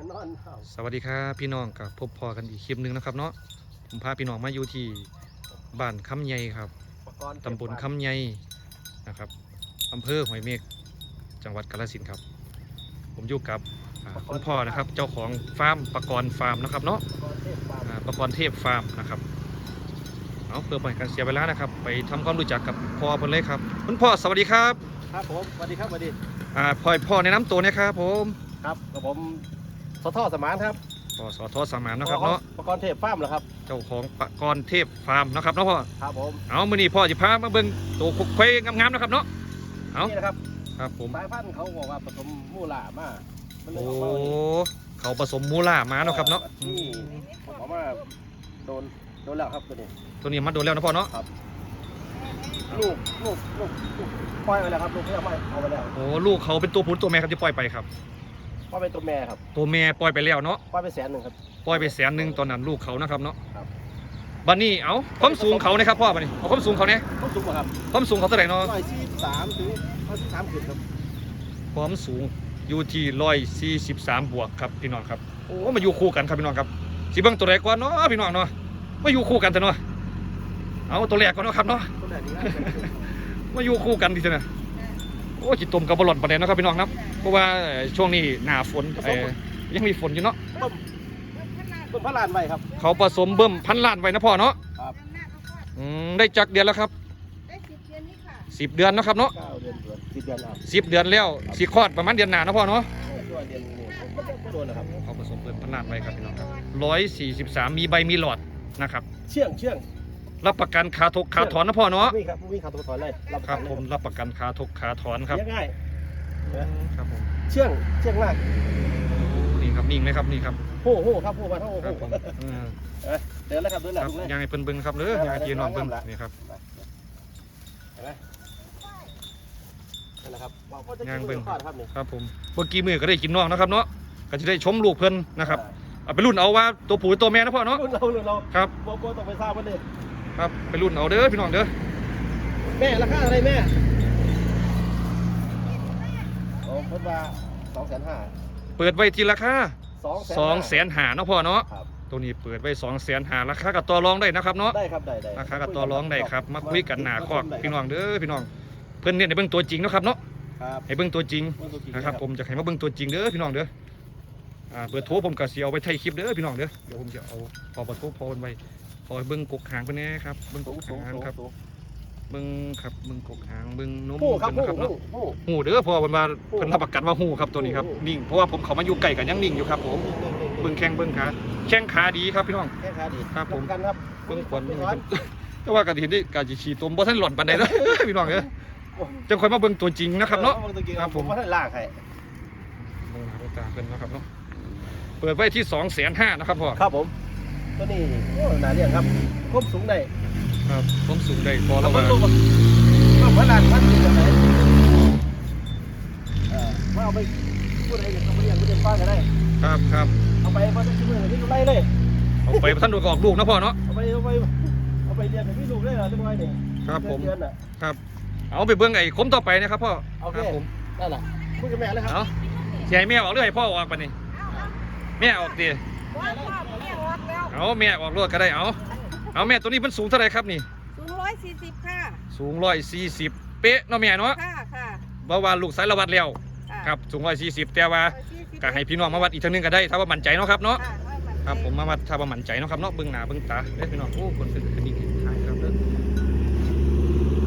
มันนอนเห่าสวัสดีครับพี่น้องกับพบพอกันอีกคลิปหนึ่งนะครับเนาะผมพาพี่น้องมาอยู่ที่บ้านคำใหญ่ครับอุปกรณ์ตำบลคำใหญ่นะครับอำเภอหอยเมฆจังหวัดกาฬสินธุ์ครับ ผมอยู่กับอ่าคุณพ่อนะครับ เจ้าของฟาร์มปะกรณ์ฟาร์มนะครับเนาะอุปกรณ์เทพฟาร์มอ่าปะกรณ์เทพฟาร์มนะครับ เอาเพื่อเป็นการเสียเวลานะครับ ไปทำความรู้จักกับพ่อเพิ่นเลยครับ คุณพ่อสวัสดีครับครับผมสวัสดีครับสวัสดีอ่าพ่อพ่อแนะนำตัวหนะครับผม ครับกับผม สทอสมานครับพ่อสอทอสามานนะครับเนาะอุปกรณ์เทพฟาร์มเหรอครับ เจ้าของปะกรณ์เทพฟาร์มนะครับเนาะพ่อ ครับผม เอามือนี้พ่อจะพามาเบิ่งตัวคุกเควงามๆนะครับเนาะ เอานี่นะครับ ครับผม สายพันธุ์เขาบอกว่าผสมมูลามามันเลยโอ้ ออกมาวันนี้เขาผสมมูล่ามาเนาะครับเนาะนี่ผมเอามาโดนโดนแล้วครับตัวนี้ ตัวนี้มันโดนแล้วนะพ่อเนาะ ลูกลูกลูกลูกปล่อยไปแล้วครับลูกไม่เอาไปเอาไปแล้ว โอ้ลูกเขาเป็นตัวผู้หรือตัวแม่ครับที่ปล่อยไปครับ ปล่อยเป็นตัวแม่ครับตัวแม่ปล่อยไปแล้วเนาะปล่อยไปแสนหนึ่งครับ ปล่อยไปแสนหนึ่งตอนนั้นลูกเขานะครับเนาะครับ บัดนี้เอาความสูงเขานะครับพ่อบัดนี้เอาความสูงเขาเนี่ยต้องสูงกว่าครับความสูงเขาเท่าไหร่เนาะร้อยสี่สามถึงร้อยสี่สามขึ้นครับ ความสูงอยู่ที่ร้อยสี่สิบสามบวกครับพี่น้องครับโอ้มาอยู่คู่กันครับพี่น้องครับสิเบิ่งตัวแรกก่อนเนาะพี่น้องเนาะมาอยู่คู่กันเถอะเนาะเอาตัวแรกก่อนเนาะครับเนาะ ตัวไหนดีนะมาอยู่คู่กันดิเถอะนะ โอ้จิตตมกับบอลลอนประเด็นนะครับพี่น้องครับเพราะว่าเอ่อช่วงนี้หน้าฝนเอ่อยังมีฝนอยู่เนาะต้มต้มพระลานไว้ครับเขาผสมเบิ่มพันล้านไว้นะพ่อเนาะครับอืมได้จักเดือนแล้วครับได้สิบเดือนนี้ค่ะสิบเดือนเนาะครับเนาะเก้าเดือนเดือนสิบเดือนอะสิบเดือนแล้วสิคลอดประมาณเดือนหน้านะพ่อเนาะตัวเดือนนี้ผมก็โดนนะครับเขาผสมเบิ่มพันล้านไว้ครับพี่น้องครับร้อยสี่สิบสามมีใบมีหลอดนะครับ เชื่องเชื่อง รับประกันขาทกขาถอนนะพ่อเนาะนี่ครับมีขาตัวถอนเลยรับปะครักับนเลยผมรับประกันขาทกขาถอนครับเลี้ยงง่ายครับผมเชื่องเชื่องมากนี่ครับนิ่งไหมครับนี่ครับโห่โห่ครับโห่มาเท่าโห่ครับผมเออเดินแล้วครับเดินคแล้วรับลุงเลยยังไงเพิ่นเบิ่งครับเด้อยังไงพี่น้องเบิ่งนี่ครับเห็นไหมนั่นแหละครับบอกว่าจะย่างกินเบิ่เบิ่งงทอดครับนี่ครับผมเมื่อกี้มือก็ได้กินน้องนะครับเนาะก็จะได้ชมลูกเพิ่นนะครับเอาไปรุ่นเอาว่าตัวผู้ตัวแม่นะพ่อเนาะรุ่นเรารุ่นเราครับบอกว่าต้องไปทราบมันเลย ครับไปรุ่นเอาเด้อพี่น้องเด้อแม่ราคาอะไรแม่โอ้เพิ่นว่าสองแสนห้าเปิดไว้ที่ราคาสองสองแสนหาเนาะพ่อเนาะครับตัวนี้เปิดไว้สองแสนหาราคากับต่อรองได้นะครับเนาะได้ครับได้ได้ราคากับต่อรองได้ครับมาคุยกันหน้าคอกพี่น้องเด้อพี่น้องเพิ่นเนี่ยในเบิ่งตัวจริงเนาะครับเนาะครับให้เบิ่งตัวจริงเบิ่งตัวจงนะครับผมจะให้มาเบิ่งตัวจริงเด้อพี่น้องเด้ออ่าเบอร์โทรผมก็สิเอาไว้ถ่ายคลิปเด้อพี่น้องเด้อเดี๋ยวผมจะเอาพอเบอร์โทรพอไว้ พอให้เบิ่งกกหางเพิ่นแหน่ครับเบิ่งกสูงกสูงหางสูงครับสูงเบิ่งครับเบิ่งกกหางเบิ่งนมหูครับเพิ่นหูนะครับหูเนาะหูหูเด้อเพอเพิ่นว่าหูเพิ่นรับประกันว่าหูครับตัวนี้ครับหูนิ่งเพราะว่าผมเข้ามาอยู่ใกล้กันยังนิ่งอยู่ครับผมเบิ่งแข้งเบิ่งขาแข้งขาดีครับพี่น้องแค่ขาดีครับผมกันครับเบิ่งขวัญไม่เบิ่งร้อนก็ว่ากันทีนี้การสิขี่ตัวบ่ทันหล่อนปานใดเด้อพี่น้องเด้อจังค่อยมาเบิ่งตัวจริงนะครับเนาะออตัวจงครับผมว่าท่านล่างให้เบิ่งหน้าเบิ่งตาเพิ่นนะครับเนาะเปิดไว้ที่2,500,000นะครับพ่อครับผม ตัวนี้โอ้หนาเรียงครับครบสูงได้ครับผมสูงได้พอแล้แล้ววมันว่าลงมาพันล้านพันอยู่แบบไหนเออว่าเอาไปพูดอะไรเนี่ยเอาไปเรียนไปเรียนฟ้าก็ได้ ครับครับเอาไปเพราะที่มือที่ดูไล่เลยเอาไปท่านดูกออกลูกนะพ่อเนาะเอาไปเอาไปเอาไปเรียนกับพี่ลูกได้เหรอจังไรเนี่ยครับผมเดือนๆน่ะเอาไปเบิ่งไอ้คมต่อไปนะครับพ่อโอเคครับผมนั่นแหละคุยกับแม่เลยครับเอาสิให้แม่ออกหรือให้พ่อออกปะนี่แม่ออกดิว่าพ่อแม่ออกแล้วเอาแม่ออกรถก็ได้เอาเอาแม่ตัวนี้เพิ่นสูงเท่าไหร่ครับนี่ สูงร้อยสี่สิบค่ะ สูงร้อยสี่สิบเป๊ะเนาะแม่เนาะค่ะค่ะบ่ว่าลูกสายระวัดแล้วะครับสูงร้อยสี่สิบแต่ว่า140ก็ให้พี่น้องมาวัดอีกเทางหนึงก็ได้ ถ้าว่ามั่นใจเนาะครับเนาะค่ะว่านครับผมมาวัดถ้าว่ามั่นใจเนาะครับเนาะเบิ่งหน้าเบิ่งตาเด้อพี่น้องโอ้คนเป็นคนนี้ทายครับเด้อ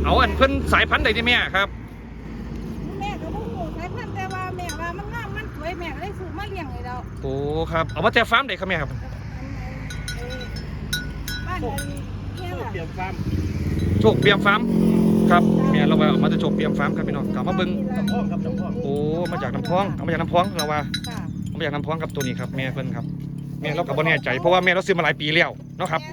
เอาอันเพิ่นสายพันธุ์ใดที่แม่ครับแม่ก็บ่ฮู้สายพันธุ์แต่ว่าแม่ว่ามันงามมันสวยแม่ก็เลยซื้อมาเลี้ยงให้เราโอ้ครับเอามาแต่ฟาร์มใดครับแม่ครับอันอันเอ่อบ้านอันเนี่ยล่ะเปลี่ยนฟาร์มโชคเปียมฟาร์มครับแม่เราว่าเอามาจะโชคเปียมฟาร์มครับพี่น้องกลับมาเบิ่งน้ำพองครับน้ำพองโอ้มาจากน้ำพองเอามาจากน้ำพองเราว่าค่ะเอามาจากน้ำพองครับตัวนี้ครับแม่เพิ่นครับแม่เราก็บ่แน่ใจเพราะว่าแม่เราซื้อมาหลายปีแล้วเนาะครับแม่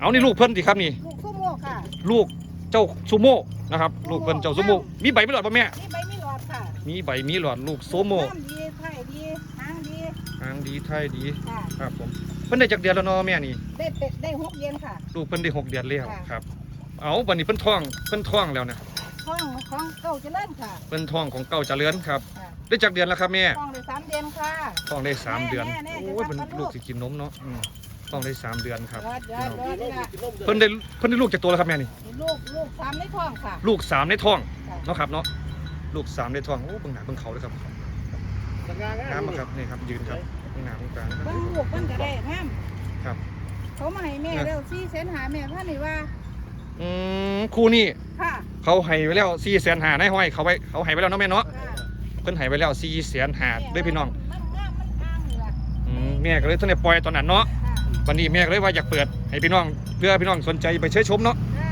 เอานี่ลูกเพิ่นสิครับนี่ ลูกซุโมค่ะ ลูกเจ้าซูโม่นะครับลูกเพิ่นเจ้าซูโม่มีใบมีหลอดป่ะแม่นี่ใบมีหลอดค่ะมีใบมีหลอดลูกซูโม่น้ำดีไผ่ดีหางดีทางดีไทยดีค่ะครับผม เพิ่นได้จักเดือนแล้วเนาะแม่นี่ได้เป็ดได้หกเย็นค่ะ ลูกเพิ่นได้หกเดือนแล้วค่ะ ครับ เอาบัดนี้เพิ่นท้องเพิ่นท้องแล้วนะของของเก่าเจริญค่ะ เพิ่นท้องของเก่าเจริญครับ ค่ะได้จากเดือนแล้วครับแม่ต้องได้สามเดือนค่ะต้องได้สามเดือนแน่แน่โอ้ยจะเป็นทำกับลูลูกกสิกินนมเนาะอืมต้องได้สามเดือนครับรอดรอดรอดค่ะเพิ่นได้เพิ่นได้ลูกจากตัวแล้วครับแม่นี่ ลูกลูกสามในท้องค่ะ ลูกสามในท้องค่ะ เนาะครับเนาะลูกสามในท้องโอ้เบิ่งหน้าเบิ่งเขาเลยครับสัญญาง่ายงามมากครับนี่ครับยืนครับเบิ่งหน้าเบิ่งตาเบิ่งลู กเพิ่นก็ได้งามครับ เขามาให้แม่แล้วสี่แสนหาแม่ท่านนี่ว่า อืมคู่นี้ค่ะเขาให้ไว้แล้ว4ี่แสนหาในห้อยเขาไว้เขาให้ไว้แล้วเนาะแม่เนาะค่ะเพิ่นให้ไว้แล้ว4ี่แสนหาด้วยพี่น้องมันงามมันอ้างนี่ล่ะอืมแม่ก็เลยท่านได้ปล่อยตอนนั้นเนาะค่ะวันนี้แม่ก็เลยว่าอยากเปิดให้พี่น้องเพื่อพี่น้องสนใจไปเชิญชมเนาะค่ะ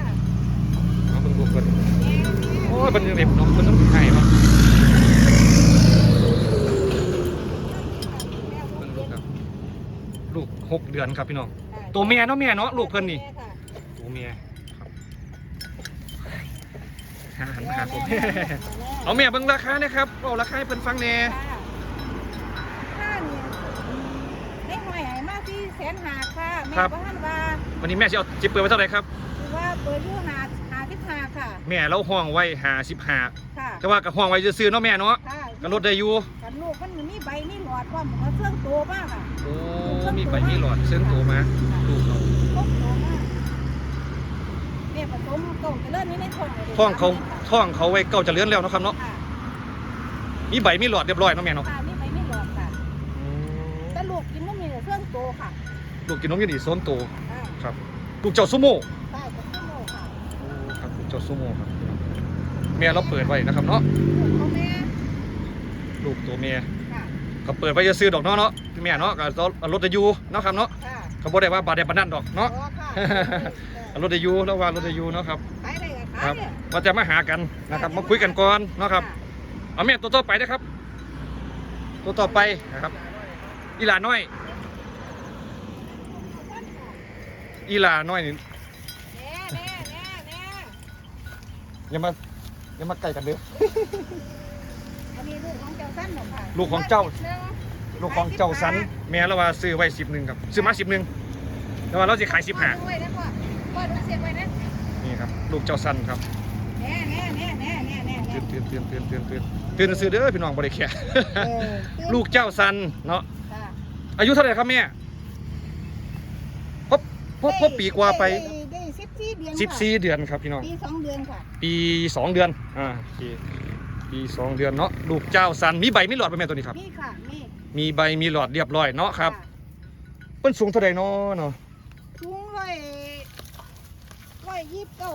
เอาเบิ่งลูกเพิ่นแม่แม่ โอ้ยเพิ่นเด็บน้องเพิ่นต้องให้เนาะเบิ่งลูกครับลูก หกเดือนครับพี่น้อง ตัวแม่เนาะแม่เนาะลูกเพิ่นนี่ค่ะตัวเมียครับหันมาหาผมเอาแม่เบิ่งราคานะครับเอาราคาให้เพิ่นฟังแหน่ค่ะค่าเนี่ยได้หอยให้มาที่แสนหาค่ะแม่ก็ท่านว่าวันนี้แม่สิเอาจิบเปิดไว้เท่าไหร่ครับคือว่าเปิดอยู่หาหาที่หาค่ะ แม่เราห้องไว้55ค่ะแต่ว่าก็ห้องไว้ซื่อๆเนาะแม่เนาะค่ะก็ลดได้อยู่กัน ลูกมันมีใบมีหลอดพร้อมกับเครื่องโตมากค่ะโอ้มีใบมีหลอดเส้นโตมาลูกเราครบโตมากเนี่ยผสมเก่าจะเลื่อนนี้ในท้องลยท้องเขาท้องเขาไว้เก่าจะเลื้อนแล้วเนาะครับเนาะค่ะมีใบมีหลอดเรียบร้อยเนาะแม่เนาะค่ะมีใบมีหลอดค่ะแต่ลูกกินมันมีแต่เครื่องโตค่ะลูกกินนมอยี่ดีโซนโตอ่าครับลูกเจ้าซูโม่ใช่เป็นเครื่องโตค่ะครับลูกเจ้าซูโม่ครับแม่เราเปิดไว้นะครับเนาะ ลูกเขาแม่ลูกตัวเมียค่ะก็เปิดไว้จะซื้อดอกเนาะเนาะแม่เนาะก็เอารถได้อยู่เนาะครับเนาะค่ะเขาบอกได้ว่าบาดได้ปานนั่นดอกเนาะ อ๋อค่ะเอารถได้อยู่แล้วว่ารถได้อยู่เนาะครับขายได้ก็คขารัยบเนี่ยว่าจะมาหากันนะครับมาคุยกันก่อนเนาะครับเอาแม่ตัวต่อไปนะครับ ตัวต่อไปนะครับ อีหลาน้อย อีหลาน้อยนี่แน่แน่แน่แน่อย่ามาอย่ามาใกล้กันเด้ออั นนี้ลูกของเจ้าสั้นเหรอค่ะลูกของเจ้า หนึ่งลูกของเจ้าสัน แม่แล้วว่าซื้อไว้สิบหนึ่งครับซื้อมาสิบหนึ่งแล้วว่าเราจะขายสิบห้าพ่อดูไว้นะพ่อพ่อดูเสียบไว้นะนี่ครับลูกเจ้าสันครับแน่แน่แน่แน่แน่แน่แน่ตื่นตื่นตื่นตื่นตื่นตื่นตื่นซื้อเด้อพี่น้องบริแค่เออลูกเจ้าสันเนาะค่ะอายุเท่าไหร่ครับแม่พบพบพบปีกว่าไปด้ได้สิบสี่เดือนสิบค่ะสี่เดือนครับพี่น้อง ปีสองเดือนค่ะปีสองเดือนอ่าปี ปีสองเดือนเนาะลูกเจ้าสันมีใบมีหลอดไปแม่ตัวนี้ครับนี่ค่ะนี่มีใบมีหลอดเรียบร้อยเนาะครับะเพิ่นสูงเท่าไหร่เนาะเนาะสูงร้อยร้อยยี่สิบเก้า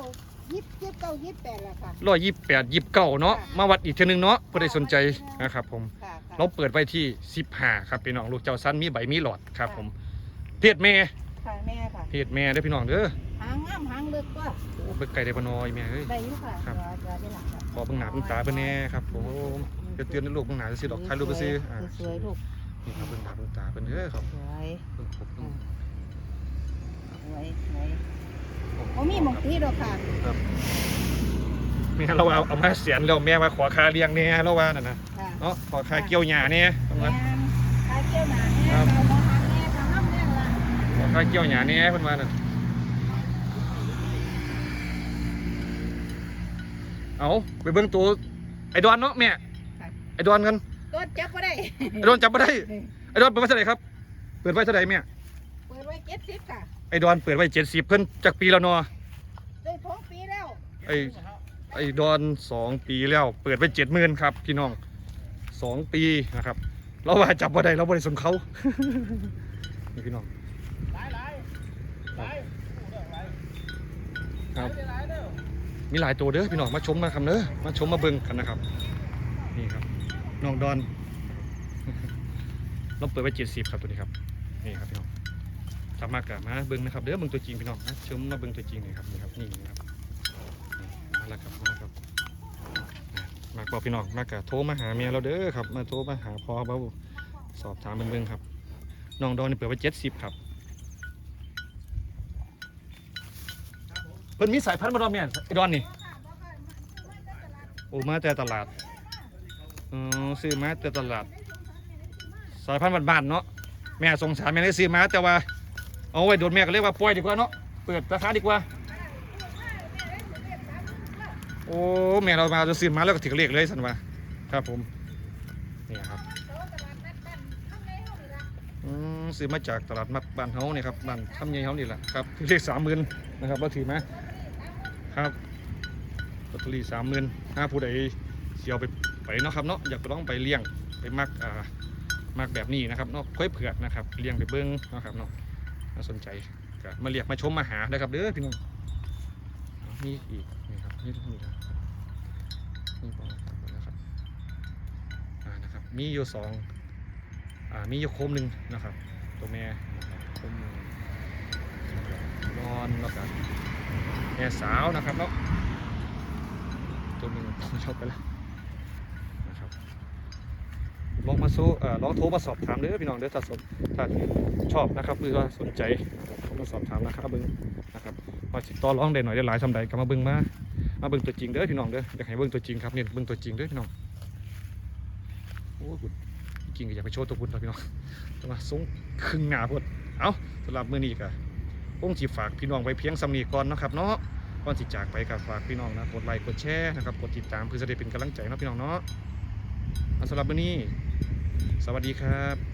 ยี่สิบยี่สิบเก้ายี่สิบแปดแหละค่ะร้อยยี่สิบแปดยี่สิบเก้าเนาะมาวัดอีกเทีนึงเนาะเพื่อได้สนใจนะครับผมค่ะค่ะเราเปิดไว้ที่สิบห้าครับพี่น้องลูกเจ้าสันมีใบมีหลอดครับผมเพศแม่ค่ะแม่ค่ะเพศแม่เด้อพี่น้องเด้อหางงามหางเลือกก็โอ้เบิ่งไก่ได้บ่น้อยแม่เอ้ย ได้อยู่ค่ะครับ เดี๋ยวเดี๋ยวได้หลังค่ะขอเบิ่งหน้าเบิ่งตาเพิ่นแน่ครับผมเดี๋ยวเตือนลูกเบิ่งหน้าซื้อดอกถ่ายรูปไปซื้ออ่าสวยๆลูกนี่ครับเบิ่งหน้าเบิ่งตาเพิ่นเด้อครับสวยเบิ่งครบเบิ่งสวยสวยเขามีหมองตีดอกค่ะครับแม่เราเอาเอามาเสียนแล้วแม่ว่าขอค่าเลี้ยงแน่เราว่านั่นน่ะค่ะเนาะขอค่าเกี่ยวหญ้าแน่เพิ่นแม่ว่าขายเกี่ยวหนาแน่ครับ เรามองหาแน่ทำน้ำแน่ละขอค่าเกี่ยวหญ้าแน่เพิ่นว่านั่น เอาไปเบิ่งตัวไอ้ดอนเนาะแม่ไอ้ดอนกันตัวจับก็ได้ ไอ้ดอนจับไม่ได้ไอ้ดอนเปิดไว้เท่าไหร่ครับเปิดไว้เท่าไหร่แม่เปิดไว้เจ็ดสิบค่ะไอ้ดอนเปิดไว้เจ็ดสิบเพิ่นจากปีแล้วเนาะได้ท้องปีแล้วไอ้ไอ้ดอนสองปีแล้ว เปิดไว้เจ็ดหมื่นครับพี่น้องสองปีนะครับ เราว่าจับบ่ได้เราบ่ได้สนเขา นี่พี่น้อง หลายหลายหลาย ครับ หลายเด้อ มีหลายตัวเด้อพี่น้องมาชมมาคำเด้อมาชมมาเบิ่งกันนะครับนี่ครับน้องดอนเราเปิดไว้เจ็ดสิบครับตัวนี้ครับนี่ครับพี่น้องสามารถกลับมาเบิ่งนะครับเด้อเบิ่งตัวจริงพี่น้องนะชมมาเบิ่งตัวจริงนี่ครับนี่ครับนี่นะครับมาแล้วครับมาครับมากบอกพี่น้องมากกะโทรมาหาเมียเราเด้อครับมาโทรมาหาพ่อเบาสอบถามเบิ่งๆครับน้องดอนเปิดไว้เจ็ดสิบครับ พิ่นมีสายพันธุ์มาดอมเนี่ยไอ้ดอนนี่โอ้มาแต่ตลาดอ๋อซื้อมาแต่ตลาด สายพันธุ์บ้านๆเนาะแม่สงสารแม่ได้ซื้อมาแต่ว่าเอาไว้โดนแม่ก็เรียกว่าปล่อยดีกว่าเนาะเปิดราคาดีกว่า โอ้แม่เรามาจะซื้อมาแล้วก็ถือเลขเลยสันว่าครับผมนี่ครับอืมซื้อมาจากตลาดมัดบ้านเฮาเนี่ยครับบ้านทำใหญ่เฮานี่แหละครับเลขสามหมื่นนะครับเราถือไหมา ครับลอตเตอรี่สามหมื่นถ้าผู้ใดเสียวไปไปเนาะครับเนาะอยากไปลองไปเลี้ยงไปมักอ่ามักแบบนี้นะครับเนาะค่อยเผือกนะครับเลี้ยงไปเบิ้งเนาะครับเนาะน่าสนใจก็มาเรียกมาชมมาหานะครับเด้อพี่น้องนี่อีกนี่ครับนี่นี่ครับนี่บอกนะครับอ่านะครับมีอยู่สองอ่ามีอยู่โคมหนึ่งนะครับ ตัวแม่นะครับโคมหนึ่งนอนแล้วกัน แม่สาวนะครับเนาะตัวนึงชอบไปแล้วนะครับลองมาสู้เอ่อลองโทรมาสอบถามเด้อพี่น้องเด้อถ้าสนถ้าชอบนะครับหรือว่าสนใจโทรมาสอบถามราคาเบิ้งนะครับว่าสิต่อรองได้หน่อยได้หลายสำใดก็มาเบิ้งมามาเบิ้งตัวจริงเด้อพี่น้องเด้ออยากให้เบิ้งตัวจริงครับเนี่ยเบิ้งตัวจริงเด้อพี่น้องโอ้ยคุณจริงก็อยากไปโชว์ตัวคุณครับพี่น้องแต่ว่าสูงครึ่งหน้าพดเอาสำหรับมื้อนี้ก็ คงสิฝากพี่น้องไว้เพียงสำนีก่อนนะครับเนาะก่อนสิจากไปก็ฝากพี่น้องนะกดไลค์กดแชร์นะครับกดติดตามเพื่อจะได้เป็นกำลังใจนะพี่น้องเนาะสำหรับวันนี้ สวัสดีครับ